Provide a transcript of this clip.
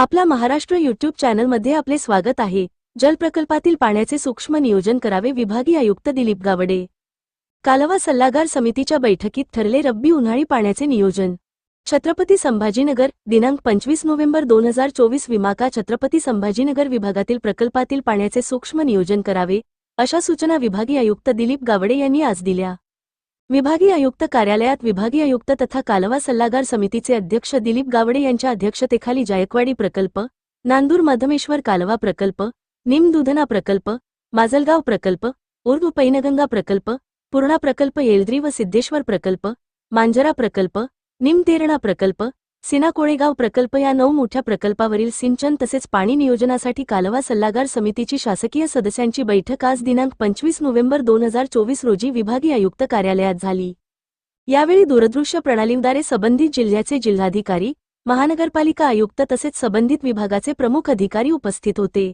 आपला महाराष्ट्र युट्यूब चॅनलमध्ये आपले स्वागत आहे. जल प्रकल्पातील पाण्याचे सूक्ष्म नियोजन करावे विभागीय आयुक्त दिलीप गावडे. कालवा सल्लागार समितीच्या बैठकीत ठरले रब्बी उन्हाळी पाण्याचे नियोजन. छत्रपती संभाजीनगर दिनांक पंचवीस नोव्हेंबर दोन हजार चोवीस विमाका छत्रपती संभाजीनगर विभागातील प्रकल्पातील पाण्याचे सूक्ष्म नियोजन करावे अशा सूचना विभागीय आयुक्त दिलीप गावडे यांनी आज दिल्या. विभागीय आयुक्त कार्यालयात विभागीय आयुक्त तथा कालवा सल्लागार समितीचे अध्यक्ष दिलीप गावडे यांच्या अध्यक्षतेखाली जायकवाडी प्रकल्प नांदूर मधमेश्वर कालवा प्रकल्प निमदुधना प्रकल्प माजलगाव प्रकल्प उर्व पैनगंगा प्रकल्प पूर्णा प्रकल्प येलद्री व सिद्धेश्वर प्रकल्प मांजरा प्रकल्प निमतेरणा प्रकल्प सिना कोळेगाव प्रकल्प या नऊ मोठ्या प्रकल्पावरील सिंचन तसेच पाणी नियोजनासाठी कालवा सल्लागार समितीची शासकीय सदस्यांची बैठक आज दिनांक पंचवीस नोव्हेंबर दोन हजार चोवीस रोजी विभागीय आयुक्त कार्यालयात झाली. यावेळी दूरदृश्य प्रणालीद्वारे संबंधित जिल्ह्याचे जिल्हाधिकारी महानगरपालिका आयुक्त तसेच संबंधित विभागाचे प्रमुख अधिकारी उपस्थित होते.